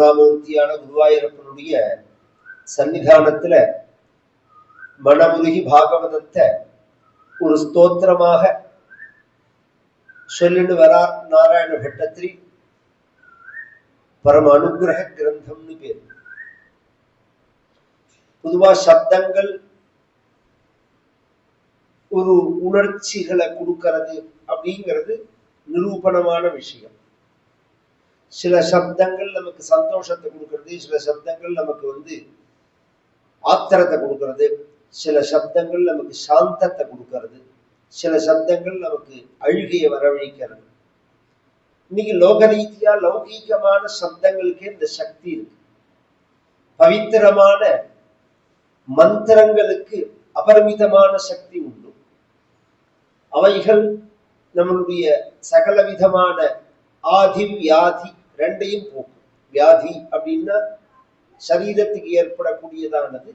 கருணாமூர்த்தியான குருவாயூரப்பனுடைய சன்னிதானத்துல மனமுருகி பாகவதத்தை ஒரு ஸ்தோத்திரமாக சொல்லிட்டு வரார் நாராயண பட்டத்திரி. பரம அனுகிரக கிரந்தம்னு பேர். பொதுவா சப்தங்கள் ஒரு உணர்ச்சிகளை கொடுக்கறது அப்படிங்கிறது நிரூபணமான விஷயம். சில சப்தங்கள் நமக்கு சந்தோஷத்தை கொடுக்கறது சில சப்தங்கள் நமக்கு வந்து ஆத்திரத்தை கொடுக்கறது சில சப்தங்கள் நமக்கு சாந்தத்தை கொடுக்கறது சில சப்தங்கள் நமக்கு அழுகையை வரவழைக்கிறது. இன்னைக்கு லோக ரீதியா லௌகீகமான சப்தங்களுக்கு இந்த சக்தி இருக்கு. பவித்திரமான மந்திரங்களுக்கு அபரிமிதமான சக்தி உண்டு. அவைகள் நம்மளுடைய சகல விதமான ஆதி வியாதி ரெண்டையும் போக்கும். வியாதி அப்படின்னா சரீரத்துக்கு ஏற்படக்கூடியதானது?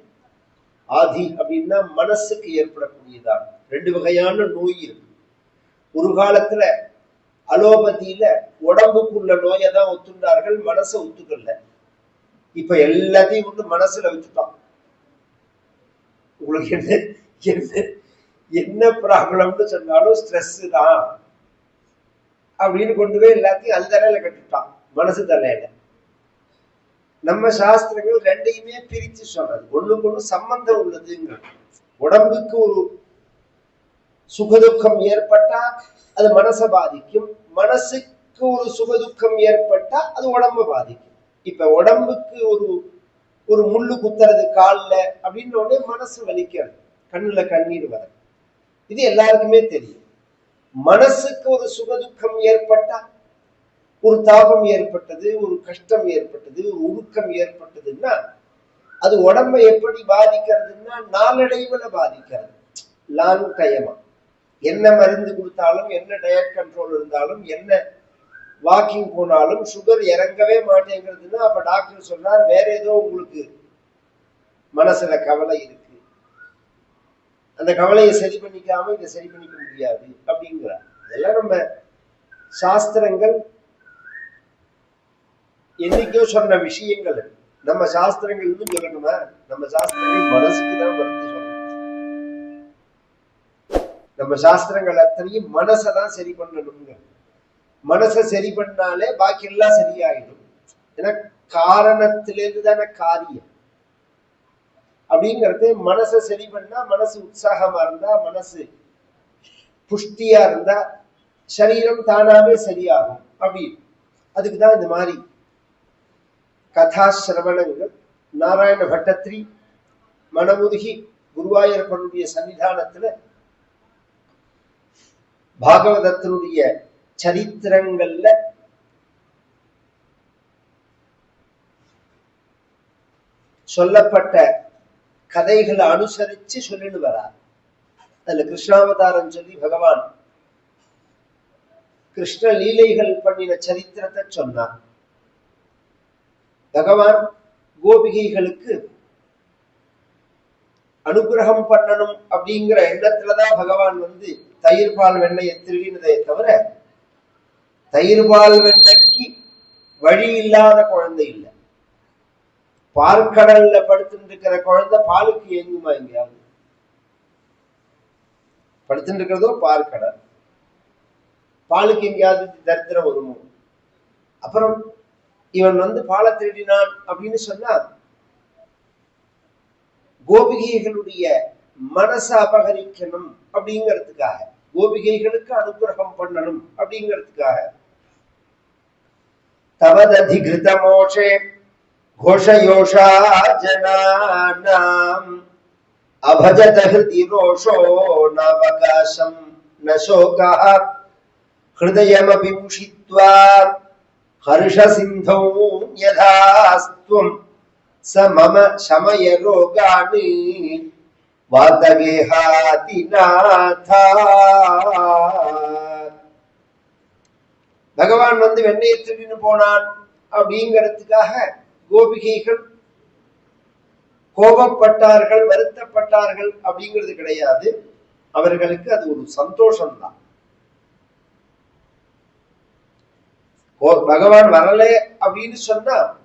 ஆதி அப்படின்னா மனசுக்கு ஏற்படக்கூடியதானது. ரெண்டு வகையான நோய் இருக்கு. ஒரு காலத்துல அலோபதியில உடம்புக்குள்ள நோயை தான் ஒத்துண்டார்கள் மனசை ஒத்துக்கல. இப்ப எல்லாத்தையும் வந்து மனசுல வச்சுட்டான் உங்களுக்கு என்ன என்ன என்ன ப்ராப்ளம்னு சொன்னாலும் ஸ்ட்ரெஸ் தான். அப்படின்னு கொண்டு போய் எல்லாத்தையும் அந்த நிலையில கட்டுட்டான். மனசு தலையில நம்ம சாஸ்திரங்கள் ரெண்டையுமே பிரிச்சு சொல்றது. ஒண்ணுக்கு ஒண்ணு சம்பந்தம் உள்ளதுங்க உடம்புக்கு ஒரு சுகதுக்கம் ஏற்பட்டா அது மனசை பாதிக்கும். மனசுக்கு ஒரு சுகதுக்கம் ஏற்பட்டா அது உடம்ப பாதிக்கும். இப்ப உடம்புக்கு ஒரு ஒரு முள்ளு குத்துறது கால்ல அப்படின்ன உடனே மனசு வலிக்கிறது. கண்ணுல கண்ணீர் வர இது எல்லாருக்குமே தெரியும். மனசுக்கு ஒரு சுகதுக்கம் ஏற்பட்டா ஒரு தாபம் ஏற்பட்டது ஒரு கஷ்டம் ஏற்பட்டது ஒரு உருக்கம் ஏற்பட்டதுன்னா அது உடம்பை எப்படி பாதிக்கிறதுன்னா நாளடைவுல பாதிக்கிறது. லாங் டைமா என்ன மருந்து கொடுத்தாலும் என்ன டயட் கண்ட்ரோல் இருந்தாலும் என்ன வாக்கிங் போனாலும் சுகர் இறங்கவே மாட்டேங்கிறதுன்னா அப்ப டாக்டர் சொல்றார் வேற ஏதோ உங்களுக்கு மனசுல கவலை இருக்கு. அந்த கவலையை சரி பண்ணிக்காம இதை சரி பண்ணிக்க முடியாது அப்படிங்கிறார். இதெல்லாம் நம்ம சாஸ்திரங்கள் என்னைக்கோ சொன்ன விஷயங்கள். நம்ம சாஸ்திரங்கள் இருந்து சொல்லணுமா? நம்ம சாஸ்திரங்கள் மனசுக்கு தான் மருந்து சொல்லணும். நம்ம சாஸ்திரங்கள் அத்தனையும் மனசை தான் சரி பண்ணணுங்க மனசை சரி பண்ணாலே பாக்கி எல்லாம் சரியாயிடும். ஏன்னா காரணத்திலேருந்து தானே காரியம். அப்படிங்கிறது மனசை சரி பண்ணா மனசு உற்சாகமா இருந்தா மனசு புஷ்டியா இருந்தா சரீரம் தானாவே சரியாகும் அப்படி அதுக்குதான் இந்த மாதிரி கதா சிரவணங்கள் நாராயண பட்டத்திரி மனமுருகி குருவாயூரப்பனுடைய சன்னிதானத்துல பாகவதத்தினுடைய சரித்திரங்கள்ல சொல்லப்பட்ட கதைகளை அனுசரிச்சு சொல்லிட்டு வரார் அதுல கிருஷ்ணாவதாரம் சொல்லி பகவான் கிருஷ்ண லீலைகள் பண்ணின சரித்திரத்தை சொன்னார். பகவான் கோபிகைகளுக்கு அனுகிரகம் பண்ணணும் அப்படிங்கிற எண்ணத்துலதான் பகவான் வந்து தயிர் பால் வெண்ணையை திருடினதே தவிர தயிர் பால் வெண்ணைக்கு வழி இல்லாத குழந்தை இல்லை. பார்க்கடல்ல படுத்துட்டு இருக்கிற குழந்தை பாலுக்கு ஏங்குமா எங்கேயாவது? படுத்துட்டு இருக்கிறதோ பார்க்கடல். பாலுக்கு எங்கேயாவது தரித்திரம் வருமோ? அப்புறம் இவன் வந்து பாலை திருடினான் அப்படின்னு சொன்னா கோபிகைகளுடைய மனசை அபகரிக்கணும் அப்படிங்கிறதுக்காக கோபிகைகளுக்கு அனுகிரகம் பண்ணணும் அப்படிங்கிறதுக்காக தவததிகிருத மோஷே घोषयोषा जनानाम् अभजत हृदि रोषो नावकाशं न शोकः हृदयमपि मुषित्वा हर्षसिन्धौ यथास्त्वं स मम शमय रोगाणि வாத்தகேஹாதிநாதா பகவான் வந்து வெண்ணெயை திருடின்னு போனான் அப்படிங்கிறதுக்காக கோபிகைகள் கோபப்பட்டார்கள் வருத்தப்பட்டார்கள் அப்படிங்கிறது கிடையாது அவர்களுக்கு அது ஒரு சந்தோஷம்தான் கோ- பகவான் வரல அப்படின்னு சொன்னா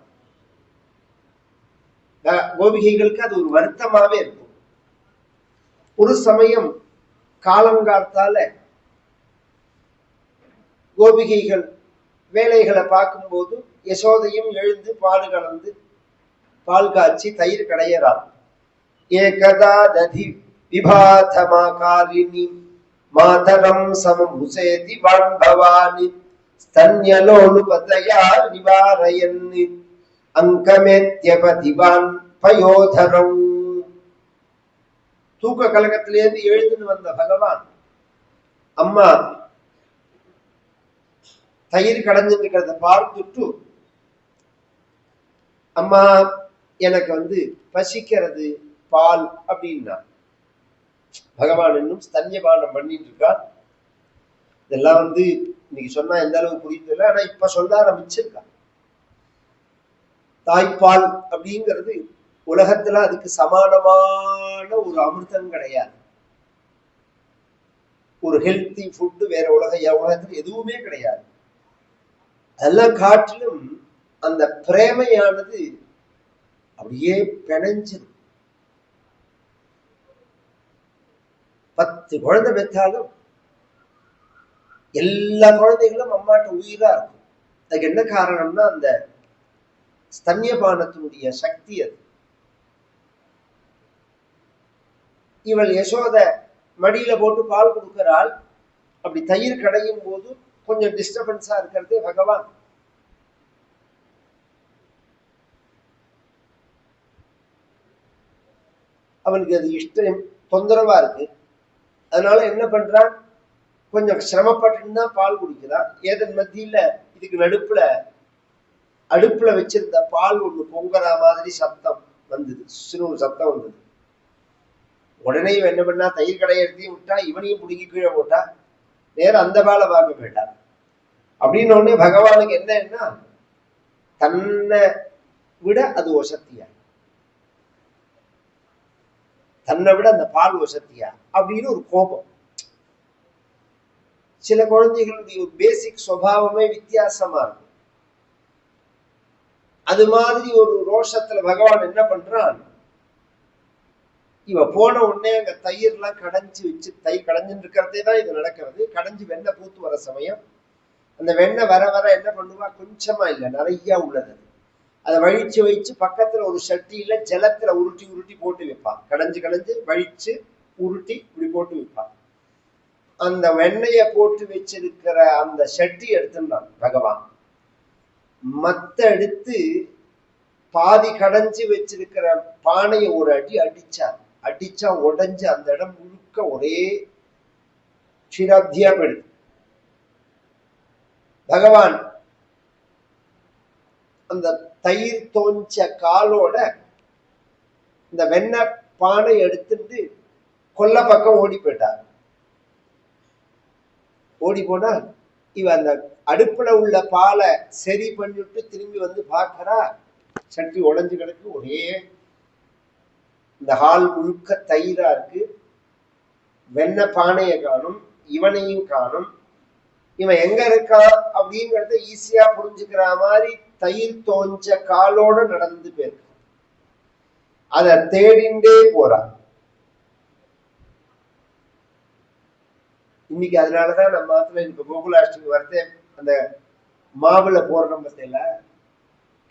கோபிகைகளுக்கு அது ஒரு வருத்தமாவே இருக்கும். ஒரு சமயம் காலங்காத்தால கோபிகைகள் வேலைகளை பார்க்கும்போது யசோதையும் எழுந்து பால் கலந்து பால் காய்ச்சி தயிர் கடையறாள். ஏகதா ததி விபாதமாகாரிணி மாதரம் உசேதி வான்பவானி ஸ்தன்யலோனுபதயா நிவாரயன் அங்கமேத்யபதிவான் பயோதரம் தூக்க கலகத்திலேருந்து எழுந்துன்னு வந்த பகவான் அம்மா தயிர் கடைஞ்சிட்டு இருக்கிறத பார்த்துட்டு அம்மா எனக்கு வந்து பசிக்கிறது பால் அப்படின்னா பகவான் இன்னும் ஸ்தன்யபானம் பண்ணிட்டு இருக்கார். இதெல்லாம் வந்து இன்னைக்கு சொன்னா எந்த அளவு புரியுது ஆனா இப்ப சொல்ல ஆரம்பிச்சிருக்கா. தாய்ப்பால் அப்படிங்கிறது உலகத்துல அதுக்கு சமானமான ஒரு அமிர்தம் கிடையாது. ஒரு ஹெல்த்தி ஃபுட்டு வேற உலக உலகத்துல எதுவுமே கிடையாது. அதெல்லாம் காட்டிலும் அந்த பிரேமையானது அப்படியே பிணைஞ்சிடும் பத்து குழந்தை பெற்றாலும் எல்லா குழந்தைகளும் அம்மாட்ட உயிரா இருக்கும். அதுக்கு என்ன காரணம்னா அந்த ஸ்தன்யபானத்தினுடைய சக்தி அது. இவள் யசோத மடியில போட்டு பால் கொடுக்கிறாள். அப்படி தயிர் கடையும் போது கொஞ்சம் டிஸ்டர்பன்ஸா இருக்கிறது பகவான். அவனுக்கு அது இஷ்டம் தொந்தரவா இருக்கு. அதனால என்ன பண்றான்? கொஞ்சம் சிரமப்பட்டுன்னு தான் பால் குடிக்கிறான் ஏதன் மத்தியில இதுக்கு நடுப்புல அடுப்புல வச்சிருந்த பால் ஒண்ணு பொங்குற மாதிரி சத்தம் வந்தது. சிறு சத்தம் வந்தது. உடனே இவன் என்ன பண்ணா தயிர் கடையை எடுத்தையும் விட்டா இவனையும் பிடிங்கி கீழே போட்டா. நேரம் அந்த பாலை பார்க்க வேண்டாம் அப்படின்னு உடனே பகவானுக்கு என்னன்னா தன்னை விட அது ஒசத்தியா தன்னை விட அந்த பால் ஒசத்தியா அப்படின்னு ஒரு கோபம். சில குழந்தைகளுடைய ஒரு பேசிக் சுவாவமே வித்தியாசமா இருக்கும் அது மாதிரி ஒரு ரோஷத்துல பகவான் என்ன பண்றான்? இவ போன உடனே அங்க எல்லாம் கடைஞ்சு வச்சு தை கடைஞ்சுட்டு இருக்கிறதே தான் இது நடக்கிறது. கடைஞ்சு வெண்ணெய் பூத்து வர சமயம் அந்த வெண்ணெய் வர வர என்ன பண்ணுவா? கொஞ்சமா இல்லை நிறைய உள்ளது. அதை வழிச்சு வச்சு பக்கத்துல ஒரு சட்டியில ஜலத்துல உருட்டி உருட்டி போட்டு வைப்பான் கடைஞ்சு கடைஞ்சு வழிச்சு உருட்டி இப்படி போட்டு வைப்பான் அந்த வெண்ணெய போட்டு வச்சிருக்கிற அந்த சட்டி எடுத்துட்டான் பகவான். மத்த எடுத்து பாதி கடைஞ்சி வச்சிருக்கிற பானையை ஒரு அடி அடிச்சார் அடிச்சா உடஞ்சு அந்த இடம் முழுக்க ஒரே க்ஷீராப்தியா போயிடுது. பகவான் அந்த தயிர் தோஞ்ச காலோட இந்த வெண்ணெய் பானை எடுத்துட்டு கொல்ல பக்கம் ஓடி போயிட்டார். ஓடி போனா இவ அந்த அடுப்புல உள்ள பாலை சரி பண்ணிட்டு திரும்பி வந்து பார்க்கறா. சட்டி உடைஞ்சு கிடக்கு ஒரே இந்த ஹால் முழுக்க தயிரா இருக்கு. வெண்ண பானையை காணும் இவனையும் காணும். இவன் எங்க இருக்கான் அப்படிங்கறத ஈஸியா புரிஞ்சுக்கிற மாதிரி தயிர் தோஞ்ச காலோட நடந்து போயிருக்கான். அத தேடிண்டே போறான். இன்னைக்கு அதனாலதான் நம்ம மாத்துல இப்ப கோகுலாஷ்டமி வரதே அந்த மாவுல போடுறோம் பத்தியில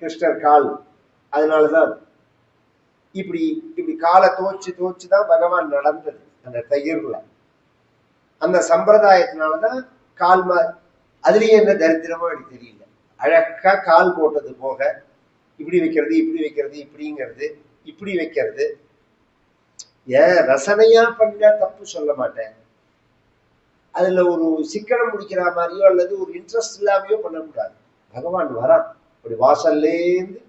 கிருஷ்ணர் கால். அதனாலதான் இப்படி இப்படி காலை தோச்சு தோச்சு தான் பகவான் நடந்தது அந்த தயிர்ல. அந்த சம்பிரதாயத்தினாலதான் கால் மா அதுலயே என்ன தரித்திரமோ எனக்கு தெரியல. அழகா கால் போட்டது போக இப்படி வைக்கிறது இப்படி வைக்கிறது இப்படிங்கிறது இப்படி வைக்கிறது. ஏன் ரசனையா பண்ணா தப்பு சொல்ல மாட்டேன். அதுல ஒரு சிக்கனம் முடிக்கிற மாதிரியோ அல்லது ஒரு இன்ட்ரெஸ்ட் இல்லாமையோ பண்ணக்கூடாது. பகவான் வரான் அப்படி வாசல்லேருந்து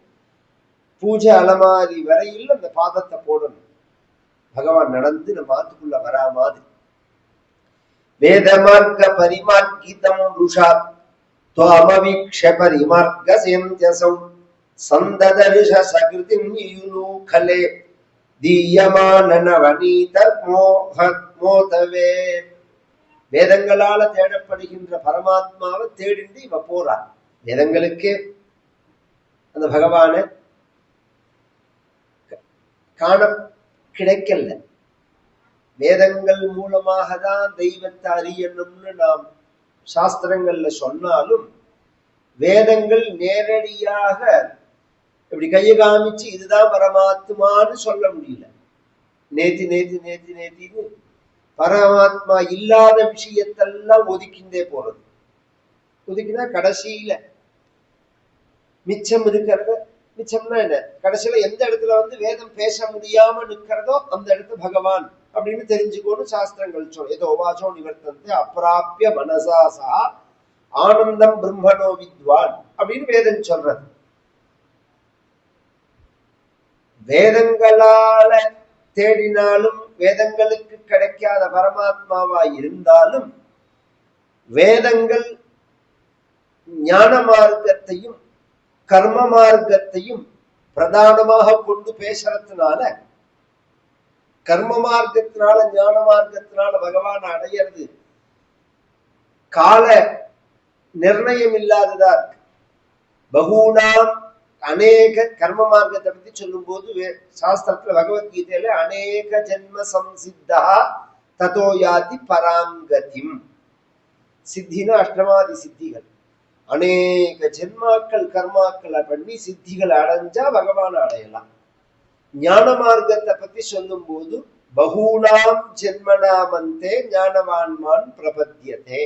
பூஜை அலமாரி வரையில் அந்த பாதத்தை போடணும். பகவான் நடந்து நம்ம ஆத்துக்குள்ள வரா மாதிரி. வேத மார்க்க பரிமார்க்கிதம் ருஷாத். துவாமவீக்ஷ பரிமார்க்க சேந்தியசம் சந்ததரிஷ சகிருதிம் யுனூகலே தீயமான நவநீதர் மோகத் மோதவே. வேதங்களால தேடப்படுகின்ற பரமாத்மாவை தேடிண்டு இவ போறா வேதங்களுக்கே அந்த பகவான காண கிடைக்கல. வேதங்கள் மூலமாக தான் தெய்வத்தை அறியணும்னு நாம் சாஸ்திரங்கள்ல சொன்னாலும் வேதங்கள் நேரடியாக இப்படி கையை காமிச்சு இதுதான் பரமாத்மான்னு சொல்ல முடியல. நேத்தி நேத்தி நேத்தி நேத்தின்னு பரமாத்மா இல்லாத விஷயத்தெல்லாம் ஒதுக்கிண்டே போறது. ஒதுக்கினா கடைசியில மிச்சம் இருக்கிறத மிச்சம்னா என்ன? கடைசியில எந்த இடத்துல வந்து வேதம் பேச முடியாம நிக்கிறதோ அந்த இடத்து பகவான் அப்படின்னு தெரிஞ்சுக்கோன்னு சாஸ்திரங்கள் சொல் ஏதோ வாசோ நிவர்த்தந்தை அப்பிராப்பிய மனசாசா ஆனந்தம் பிரம்மனோ வித்வான் அப்படின்னு வேதம் சொல்றது. வேதங்களால தேடினாலும் வேதங்களுக்கு கிடைக்காத பரமாத்மாவா இருந்தாலும் வேதங்கள் ஞான மார்க்கத்தையும் கர்ம மார்க்கத்தையும் பிரதானமாக கொண்டு பேசுறதுனால கர்ம மார்க்கத்தினால ஞான மார்க்கத்தினால பகவான் அடையிறது கால நிர்ணயம் இல்லாததா இருக்கு. பகூனாம் அநேக கர்ம மார்க்கத்தை பத்தி சொல்லும் போது சாஸ்திரத்துல பகவத்கீதையில அநேக ஜென்ம சம்சித்தா ததோ யாதி பராங்கதிம். சித்தினா அஷ்டமாதி சித்திகள். அநேக ஜென்மாக்கள் கர்மாக்களை பண்ணி சித்திகளை அடைஞ்சா பகவான் அடையலாம். ஞான மார்க்கத்தை பத்தி சொல்லும் போது பகூனாம் ஜென்மனாமந்தே ஞானவான்மான் பிரபத்தியதே.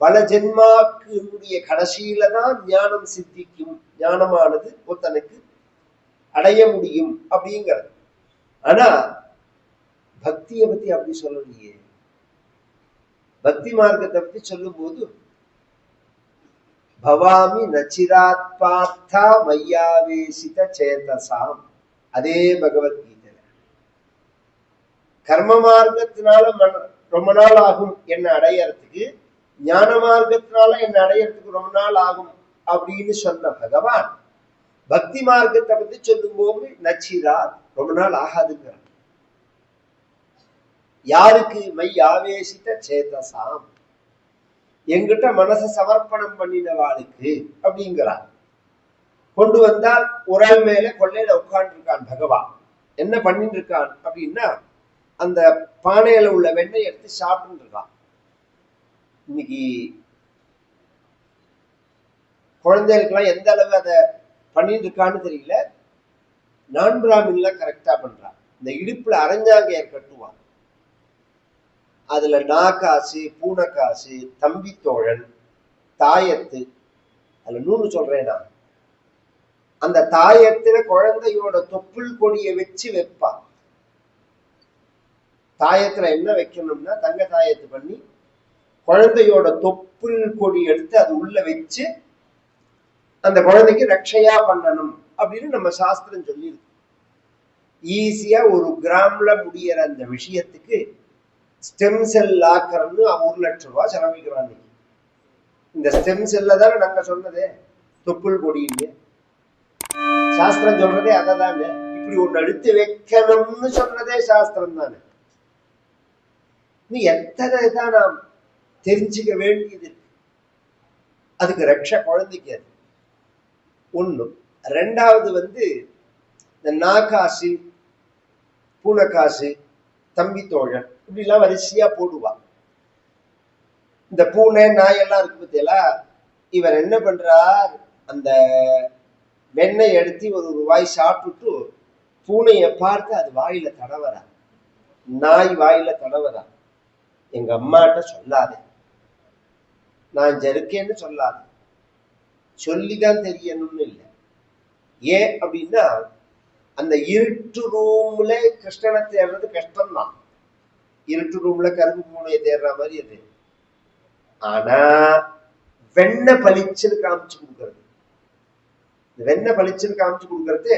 பல ஜென்மாக்குடைய கடைசியில தான் ஞானம் சித்திக்கும் ஞானமானது ஒருத்தனுக்கு அடைய முடியும் அப்படிங்கிறது. ஆனா பக்தியை பத்தி அப்படி சொல்லலையே. பக்தி மார்க்கத்தை பத்தி சொல்லும் போது பவாமி நச்சிராத் பார்த்தா மையாவேசித சேதசாம். அதே பகவத்கீதையில. கர்ம மார்க்கத்தினால மன ரொம்ப நாள் ஆகும் என்ன அடையறதுக்கு. ஞான மார்க்கத்தினால என்ன அடையறதுக்கு ரொம்ப நாள் ஆகும் அப்படின்னு சொன்ன பகவான் பக்தி மார்க்கத்தை பத்தி சொல்லும் போது நச்சிராத் ரொம்ப நாள் ஆகாதுங்கிறார். யாருக்கு? மை ஆவேசித்த சேதசாம். எங்கிட்ட மனசை சமர்ப்பணம் பண்ணினவாளுக்கு அப்படிங்கிறார். கொண்டு வந்தால் உரல் மேல கொள்ளையில உட்கார்ந்து இருக்கான் பகவான். என்ன பண்ணிட்டு இருக்கான் அப்படின்னா அந்த பானையில உள்ள வெண்ணெய் எடுத்து சாப்பிட்டு இருக்கான். இன்னைக்கு குழந்தைகளுக்கெல்லாம் எந்த அளவு அதை பண்ணிட்டு இருக்கான்னு தெரியல. நான் பிராமின்லாம் கரெக்டா பண்றான். இந்த இடுப்புல அரஞ்சாங்கையர் கட்டுவான் அதுல நாக்காசு பூனைக்காசு தம்பி தோழன் தாயத்து அதுல நூறு சொல்றேன் நான். அந்த தாயத்துல குழந்தையோட தொப்புள் கொடியை வச்சு வைப்பான். தாயத்துல என்ன வைக்கணும்னா தங்க தாயத்து பண்ணி குழந்தையோட தொப்புள் கொடி எடுத்து அது உள்ள வச்சு அந்த குழந்தைக்கு ரட்சையா பண்ணணும் அப்படின்னு நம்ம சாஸ்திரம் சொல்லியிருக்கு. ஈஸியா ஒரு கிராம்ல முடியற அந்த விஷயத்துக்கு ஸ்டெம் செல் ஆக்கறன்னு ஒரு லட்சம் ரூபாய் செலவிக்கிறான் இந்த ஸ்டெம் செல்ல தானே நாங்க சொன்னதே தொப்புள் கொடின்னு. சாஸ்திரம் சொல்றதே அததானே. இப்படி ஒண்ணு அடுத்து வைக்கணும்னு சொன்னதே சாஸ்திரம் தானே. நீ எத்தனை தான் நாம் தெரிஞ்சுக்க வேண்டியது அதுக்கு ரட்ச குழந்தைக்கு அது. ஒண்ணு. ரெண்டாவது வந்து இந்த நாகாசி பூனைக்காசு தம்பி தோழன் இப்படிலாம் வரிசையா போடுவான் இந்த பூனை நாய் எல்லாம் இருக்கு பத்தியலா இவர் என்ன பண்ணுறார் அந்த வெண்ணெய் எடுத்து ஒரு ரூபாய் சாப்பிட்டுட்டு பூனையை பார்த்து அது வாயில தடவரா நாய் வாயில தடவரா எங்க அம்மாட்ட சொல்லாதே. நான் ஜெருக்கேன்னு சொல்லாது. சொல்லிதான் தெரியணும்னு இல்லை. ஏன் அப்படின்னா அந்த இருட்டு ரூம்ல கிருஷ்ணனை தேடுறது கஷ்டம்தான். இருட்டு ரூம்ல கருப்பு பூனையை தேடுற மாதிரி அது. ஆனா வெண்ண பளிச்சுன்னு காமிச்சு கொடுக்கறது. இந்த வெண்ண பளிச்சுன்னு காமிச்சு கொடுக்கறது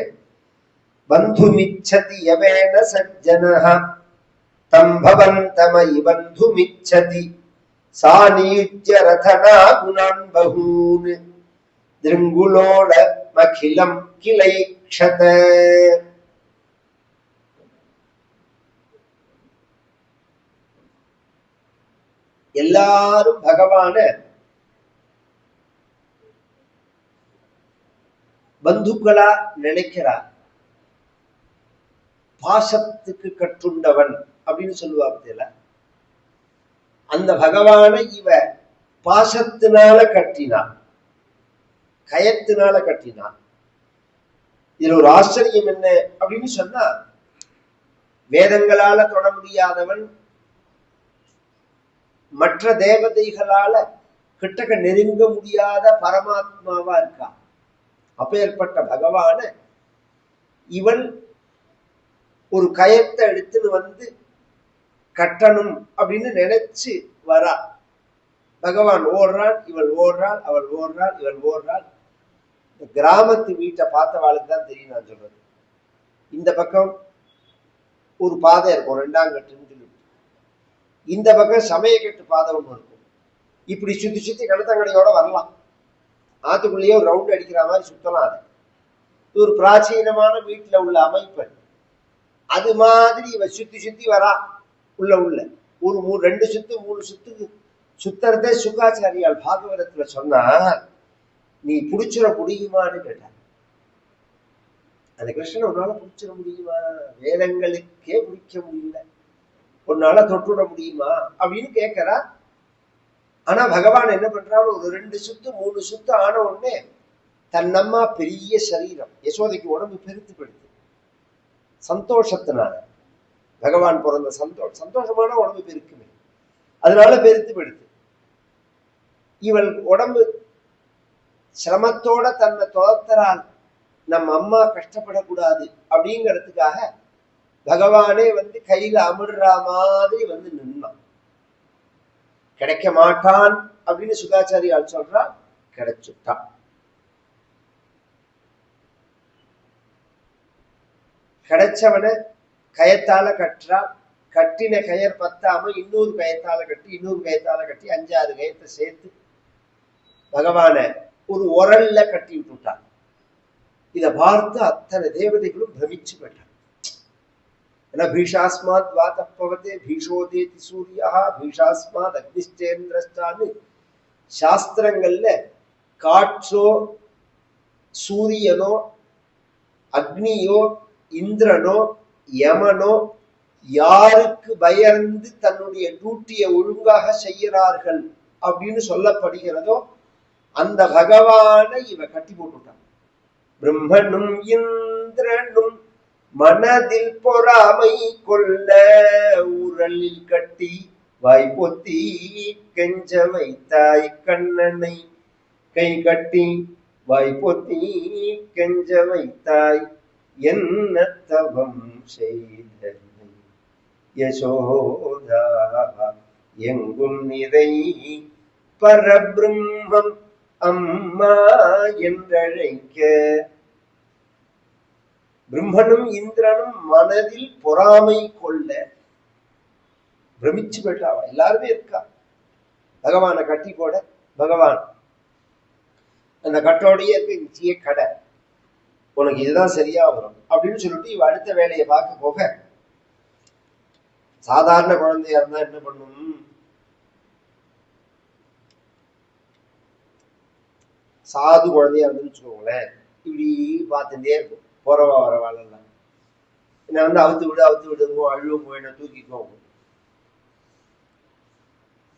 பந்து மிச்சதி எவேன சஜ்ஜனஹ தம்பவந்தமயி பந்து மிச்சதி. சாநீத்ய ரதனா குணான் பகூன் திருங்குலோட மகிலம் கிளைக்ஷத. எல்லாரும் பகவான பந்துக்களா நினைக்கிறார். பாசத்துக்கு கட்டுண்டவன் அப்படின்னு சொல்லுவாங்க அந்த பகவானை இவ பாசத்தினால கட்டினான். கயத்தினால கட்டினான். இதுல ஒரு ஆச்சரியம் என்ன அப்படின்னு சொன்னா வேதங்களால தொட முடியாதவன் மற்ற தேவதைகளால கிட்டக்க நெருங்க முடியாத பரமாத்மாவா இருக்கா? அப்பேற்பட்ட பகவான இவன் ஒரு கயத்தை எடுத்துன்னு வந்து கட்டணும் அப்படின்னு நினைச்சு வரா. பகவான் ஓடுறாள் இவள் ஓடுறாள் அவள் ஓடுறாள் இவள் ஓடுறாள். இந்த கிராமத்து வீட்டை பார்த்தவாளுக்கு தான் தெரியும் நான் சொல்றது. இந்த பக்கம் ஒரு பாதை இருக்கும் ரெண்டாம் கட்டுன்னு சொல்லி இந்த பக்கம் சமயக்கட்டு பாதை ஒன்று இருக்கும். இப்படி சுத்தி சுத்தி கழுத்தங்கடையோட வரலாம். ஆத்துக்குள்ளேயே ஒரு ரவுண்ட் அடிக்கிற மாதிரி சுத்தலாம் அது. இது ஒரு பிராச்சீனமான வீட்டுல உள்ள அமைப்பு. அது மாதிரி இவ சுத்தி சுத்தி வரா. உள்ள உள்ள. ஒரு மூணு ரெண்டு சுத்து மூணு சுத்து. சுத்தறதே சுகாச்சாரியால் பாகவதத்துல சொன்னார் நீ புடிச்சிட முடியுமான்னு கேட்டார். அந்த கிருஷ்ணன் உன்னால புடிச்சிட முடியுமா? வேதங்களுக்கே பிடிக்க முடியல. உன்னால தொட்டுட முடியுமா? அப்படின்னு கேட்கிறா ஆனா பகவான் என்ன பண்றாரு? ஒரு ரெண்டு சுத்து மூணு சுத்து ஆன உடனே தன்னம்மா பெரிய சரீரம். யசோதைக்கு உடம்பு பெருத்து படுது சந்தோஷத்தினால. பகவான் பிறந்த சந்தோஷம். சந்தோஷமான உடம்பு பெருக்குமே. அதனால பெருத்து பெடுத்து இவள் உடம்பு சிரமத்தோட தன்னை துரத்துறாள் நம்ம அம்மா கஷ்டப்படக்கூடாது அப்படிங்கிறதுக்காக பகவானே வந்து கையில அமிடுற மாதிரி வந்து நின்னான். கிடைக்க மாட்டான் அப்படின்னு சுகாச்சாரியால் சொல்றா கிடைச்சுட்டான். கிடைச்சவனை கயத்தால கட்டுறா கட்டின கயர் பத்தாம இன்னொரு கயத்தால கட்டி இன்னொரு கயத்தால கட்டி அஞ்சாறு கயத்தை சேர்த்து பகவான ஒரு உரல்ல கட்டி விட்டுட்டான் இத பார்த்து அத்தனை தேவதைகளும் பிரமிச்சு போயிட்டான் ஏன்னா பீஷாஸ்மாத் வாத்தப்பவதே பீஷோதேதி சூரியா பீஷாஸ்மாத் அக்னிஷ்டேந்திரஸ்டான்னு சாஸ்திரங்கள்ல காற்றோ சூரியனோ அக்னியோ இந்திரனோ யமனோ யாருக்கு பயந்து தன்னுடைய டியூட்டியை ஒழுங்காக செய்கிறார்கள் அப்படின்னு சொல்லப்படுகிறதோ அந்த பகவானை இவ கட்டி போட்டுட்டான். பிரம்மனும் இந்திரனும் மனதில் பொறாமை கொள்ள ஊரலில் கட்டி வாய் பொத்தி கெஞ்ச வைத்தாய் கண்ணனை. கை கட்டி வாய் பொத்தி கெஞ்ச வைத்தாய் என்ன தவம் செய்த யசோதா எங்கும் நிறை பரபிரம்மம் அம்மா என்றழைக்க. பிரம்மனும் இந்திரனும் மனதில் பொறாமை கொள்ள. பிரமிச்சு போயிட்டாவா எல்லாருமே இருக்கா? பகவானை கட்டி போட பகவான். அந்த கட்டோடைய இருக்க கடை. உனக்கு இதுதான் சரியா வரும் அப்படின்னு சொல்லிட்டு இவ அடுத்த வேலையை பார்க்க போக சாதாரண குழந்தையா இருந்தா என்ன பண்ணும்? சாது குழந்தையா இருந்துன்னு வச்சுக்கோங்களேன். இப்படி பார்த்துட்டே இருக்கும். போறவா வரவாளெல்லாம் என்ன வந்து அவுத்து விடு அவுத்து விடுங்க அழுவும் என்ன தூக்கிக்கோங்க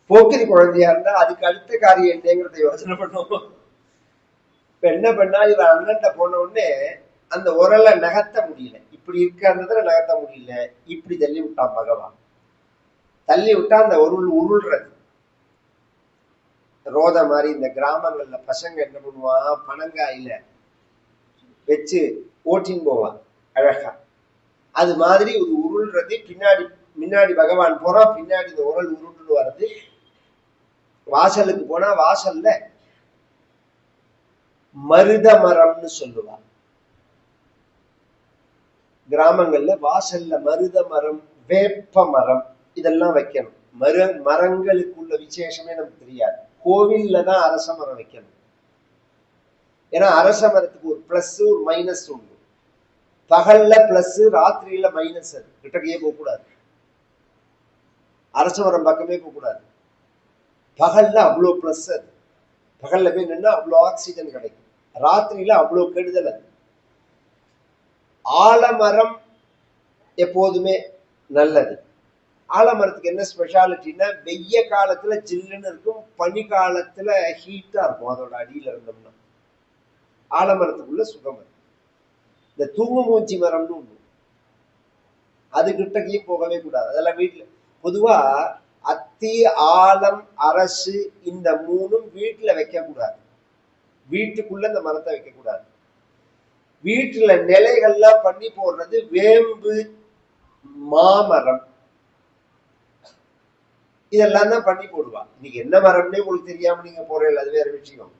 போக்கிரி குழந்தையா இருந்தா அதுக்கு அடுத்த காரியம் என்னங்கிறத யோசனை பண்ணுவோம். இப்ப என்ன பண்ணா இவன் அண்ணன்ட்ட போன உடனே அந்த உரலை நகர்த்த முடியல. இப்படி இருக்கிறதுல நகர்த்த முடியல. இப்படி தள்ளி விட்டான் பகவான். தள்ளி விட்டா அந்த உருள் உருள்றது. ரோத மாதிரி இந்த கிராமங்கள்ல பசங்க என்ன பண்ணுவான்? பனங்காயில வச்சு ஓட்டின்னு போவான் அழகா. அது மாதிரி ஒரு உருள்றது. பின்னாடி முன்னாடி பகவான் போறான். பின்னாடி இந்த உரல் உருண்டு வர்றது. வாசலுக்கு போனா வாசல்ல மருத மரம்னு சொல்லுவாங்க. கிராமங்கள்ல வாசல்ல மருத மரம் வேப்ப மரம் இதெல்லாம் வைக்கணும். மர மரங்களுக்குள்ள விசேஷமே நமக்கு தெரியாது. கோவில்ல தான் அரச மரம் வைக்கணும். ஏன்னா அரச மரத்துக்கு ஒரு பிளஸ் ஒரு மைனஸ் உண்டு. பகல்ல பிளஸ் ராத்திரியில மைனஸ் அது. கிட்டக்கையே போகக்கூடாது. அரச மரம் பக்கமே போகக்கூடாது. பகல்ல அவ்வளோ பிளஸ் அது. பகல்ல போய் நின்னா அவ்வளோ ஆக்சிஜன் கிடைக்கும். ராத்திரியில அவ்வளோ கெடுதல் அது. ஆலமரம் எப்போதுமே நல்லது. ஆலமரத்துக்கு என்ன ஸ்பெஷாலிட்டின்னா வெய்ய காலத்துல ஜில்லுன்னு இருக்கும் பனி காலத்துல ஹீட்டா இருக்கும் அதோட அடியில இருந்தோம்னா. ஆலமரத்துக்குள்ள சுகம் அது. இந்த தூங்கு மூஞ்சி மரம்னு உண்டு அது கிட்டக்கையே போகவே கூடாது. அதெல்லாம் வீட்டுல பொதுவா அத்தி ஆலம் அரசு இந்த மூணும் வீட்டுல வைக்க கூடாது வீட்டுக்குள்ள இந்த மரத்தை வைக்கக்கூடாது. வீட்டுல நிலைகள்லாம் பண்ணி போடுறது வேம்பு மாமரம். இதெல்லாம் தான் பண்ணி போடுவா. இன்னைக்கு என்ன மரம்னே உங்களுக்கு தெரியாம நீங்க போறீங்க அது வேற விஷயம்.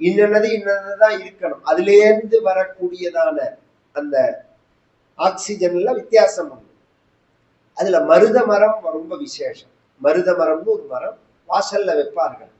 இன்னது இன்னதான் இருக்கணும். அதுல இருந்து வரக்கூடியதான அந்த ஆக்சிஜன்ல வித்தியாசம் உண்டு. அதுல மருத மரம் ரொம்ப விசேஷம். மருத மரம்னு ஒரு மரம் வாசல்ல வைப்பார்கள்.